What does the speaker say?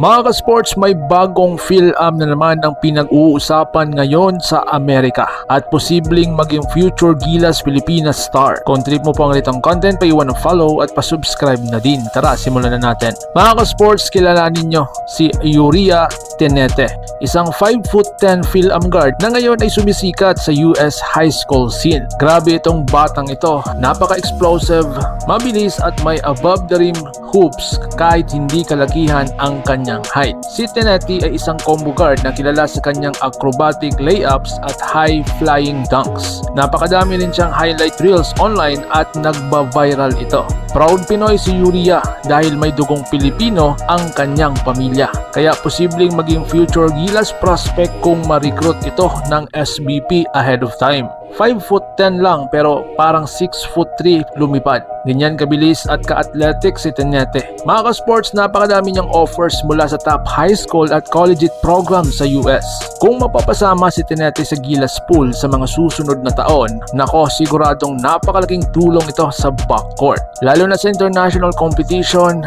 Mga ka-sports, may bagong PhilAm na naman ang pinag-uusapan ngayon sa Amerika at posibleng maging future Gilas Pilipinas star. Kung trip mo po ang content, pa iwan ng follow at pa-subscribe na din. Tara, simulan na natin. Mga ka-sports, kilalanin nyo si Yuria Tenete, isang 5 foot 10 PhilAm guard na ngayon ay sumisikat sa US high school scene. Grabe itong batang ito, napaka-explosive, mabilis at may above the rim hoops kahit hindi kalakihan ang kanyang height. Si Tenetti ay isang combo guard na kilala sa kanyang acrobatic layups at high flying dunks. Napakadami rin siyang highlight reels online at nagba-viral ito. Proud Pinoy si Yuria dahil may dugong Pilipino ang kanyang pamilya. Kaya posibleng maging future Gilas prospect kung ma-recruit ito ng SBP ahead of time. 5 foot 10 lang pero parang 6 foot 3 lumipad. Ganyan kabilis at ka-athletic si Tenete. Mga ka-sports, napakadami niyang offers mula sa top high school at collegiate program sa US. Kung mapapasama si Tenete sa Gilas Pool sa mga susunod na taon, nako siguradong napakalaking tulong ito sa backcourt. Lalo na sa international competition,